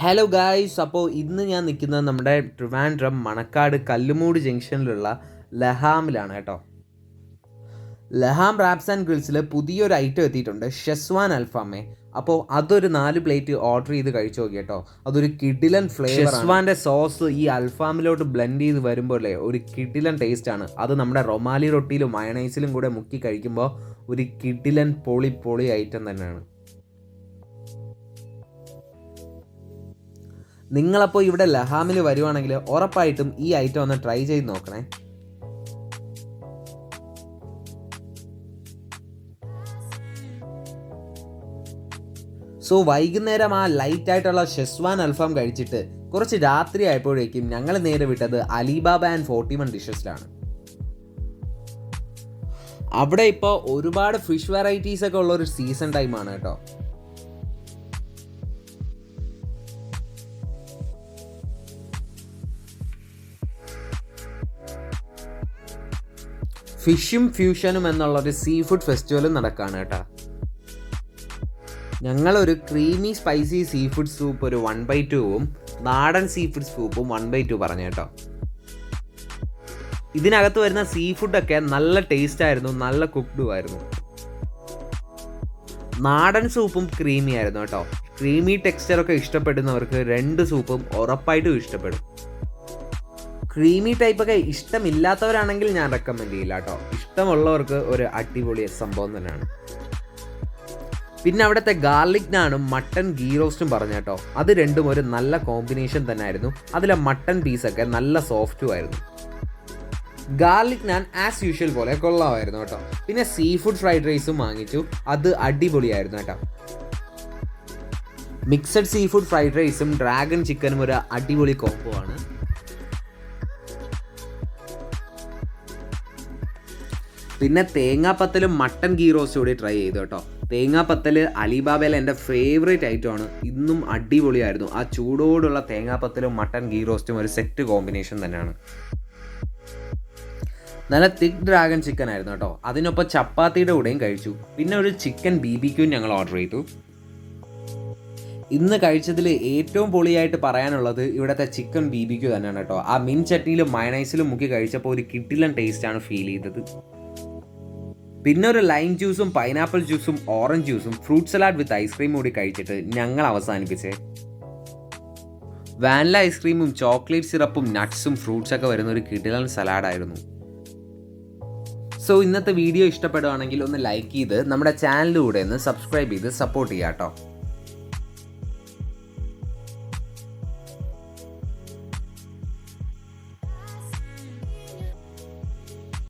Hello guys അപ്പോൾ ഇന്ന് ഞാൻ നിൽക്കുന്നത് നമ്മുടെ ട്രിവാൻഡ്രം മണക്കാട് കല്ലുമൂട് ജംഗ്ഷനിലുള്ള ലഹാമിലാണ് കേട്ടോ. ലഹാം റാപ്സ് ആൻഡ് ഗ്രിൽസിൽ പുതിയൊരു ഐറ്റം എത്തിയിട്ടുണ്ട് ഷെസ്വാൻ അൽഫാമേ അപ്പോൾ അതൊരു നാല് പ്ലേറ്റ് ഓർഡർ ചെയ്ത് കഴിച്ചു നോക്കി കേട്ടോ. അതൊരു കിഡിലൻ ഫ്ലേവർ ഷെസ്വാന്റെ സോസ് ഈ അൽഫാമിലോട്ട് ബ്ലെൻഡ് ചെയ്ത് വരുമ്പോഴേ ഒരു കിഡിലൻ ടേസ്റ്റ് ആണ്. അത് നമ്മുടെ റൊമാലി റൊട്ടിയിലും മയണൈസിലും കൂടെ മുക്കി കഴിക്കുമ്പോൾ ഒരു കിഡിലൻ പൊളി പൊളി ഐറ്റം തന്നെയാണ്. നിങ്ങളപ്പോൾ ഇവിടെ ലഹാമിൽ വരുവാണെങ്കിൽ ഉറപ്പായിട്ടും ഈ ഐറ്റം ഒന്ന് ട്രൈ ചെയ്ത് നോക്കണേ. സോ വൈകുന്നേരം ആ ലൈറ്റ് ആയിട്ടുള്ള ഷെസ്വാൻ അൽഫാം കഴിച്ചിട്ട് കുറച്ച് രാത്രി ആയപ്പോഴേക്കും ഞങ്ങൾ നേരെ വിട്ടത് അലിബാബ ആൻഡ് ഫോർട്ടി വൺ ഡിഷസിലാണ് അവിടെ ഇപ്പോൾ ഒരുപാട് ഫിഷ് വെറൈറ്റീസ് ഒക്കെ ഉള്ള ഒരു സീസൺ ടൈമാണ് കേട്ടോ. ഫിഷും ഫ്യൂഷനും എന്നുള്ളൊരു സീ ഫുഡ് ഫെസ്റ്റിവലും നടക്കുകയാണ് കേട്ടോ. ഞങ്ങളൊരു creamy spicy seafood soup ഒരു വൺ ബൈ ടുവും നാടൻ സീ ഫുഡ് സൂപ്പും വൺ ബൈ ടു പറഞ്ഞു കേട്ടോ. ഇതിനകത്ത് വരുന്ന സീ ഫുഡൊക്കെ നല്ല ടേസ്റ്റ് ആയിരുന്നു നല്ല കുക്ക്ഡും ആയിരുന്നു. നാടൻ സൂപ്പും ക്രീമി ആയിരുന്നു കേട്ടോ. ക്രീമി ടെക്സ്ചറൊക്കെ ഇഷ്ടപ്പെടുന്നവർക്ക് രണ്ട് സൂപ്പും ഉറപ്പായിട്ടും ഇഷ്ടപ്പെടും. ക്രീമി ടൈപ്പൊക്കെ ഇഷ്ടമില്ലാത്തവരാണെങ്കിൽ ഞാൻ റെക്കമെൻഡ് ചെയ്യില്ല കേട്ടോ. ഇഷ്ടമുള്ളവർക്ക് ഒരു അടിപൊളി സംഭവം തന്നെയാണ്. പിന്നെ അവിടുത്തെ ഗാർലിക് നാണും മട്ടൺ ഗീ റോസ്റ്റും പറഞ്ഞു കേട്ടോ. അത് രണ്ടും ഒരു നല്ല കോമ്പിനേഷൻ തന്നെ ആയിരുന്നു അതിലെ മട്ടൺ പീസൊക്കെ നല്ല സോഫ്റ്റും ആയിരുന്നു. ഗാർലിക് നാൻ ആസ് യൂഷ്വൽ പോലെ കൊള്ളാമായിരുന്നു കേട്ടോ. പിന്നെ സീ ഫുഡ് ഫ്രൈഡ് റൈസും വാങ്ങിച്ചു. അത് അടിപൊളിയായിരുന്നു കേട്ടോ. മിക്സഡ് സീ ഫുഡ് ഫ്രൈഡ് റൈസും ഡ്രാഗൺ ചിക്കനും ഒരു അടിപൊളി കോംബോ ആണ്. പിന്നെ തേങ്ങാപ്പത്തലും മട്ടൻ ഗീ റോസ്റ്റ് കൂടി ട്രൈ ചെയ്തു കേട്ടോ. തേങ്ങാപ്പത്തൽ അലിബാബയിൽ എന്റെ ഫേവറേറ്റ് ഐറ്റമാണ് ഇന്നും അടിപൊളിയായിരുന്നു. ആ ചൂടോടുള്ള തേങ്ങാപ്പത്തലും മട്ടൻ ഗീ റോസ്റ്റും ഒരു സെറ്റ് കോമ്പിനേഷൻ തന്നെയാണ്. നല്ല തിക്ക് ഡ്രാഗൺ ചിക്കൻ ആയിരുന്നു കേട്ടോ. അതിനൊപ്പം ചപ്പാത്തിയുടെ കൂടെയും കഴിച്ചു. പിന്നെ ഒരു ചിക്കൻ ബി ബി ക്യൂ ഞങ്ങൾ ഓർഡർ ചെയ്തു. ഇന്ന് കഴിച്ചതിൽ ഏറ്റവും പൊളിയായിട്ട് പറയാനുള്ളത് ഇവിടുത്തെ ചിക്കൻ ബി ബി ക്യൂ തന്നെയാണ് കേട്ടോ. ആ മിൻ ചട്നിയിലും മയണൈസിലും മുക്കി കഴിച്ചപ്പോൾ ഒരു കിട്ടിലൻ ടേസ്റ്റാണ് ഫീൽ ചെയ്തത്. പിന്നെ ഒരു ലൈം ജ്യൂസും പൈനാപ്പിൾ ജ്യൂസും ഓറഞ്ച് ജ്യൂസും ഫ്രൂട്ട് സലാഡ് വിത്ത് ഐസ്ക്രീം കൂടി കഴിച്ചിട്ട് ഞങ്ങൾ അവസാനിപ്പിച്ചേ. വാനില ഐസ്ക്രീമും ചോക്ലേറ്റ് സിറപ്പും നട്ട്സും ഫ്രൂട്ട്സ് ഒക്കെ വരുന്ന ഒരു കിടിലൻ സലാഡായിരുന്നു സോ ഇന്നത്തെ വീഡിയോ ഇഷ്ടപ്പെടുകയാണെങ്കിൽ ഒന്ന് ലൈക്ക് ചെയ്ത് നമ്മുടെ ചാനലിലൂടെ ഒന്ന് സബ്സ്ക്രൈബ് ചെയ്ത് സപ്പോർട്ട് ചെയ്യാം കേട്ടോ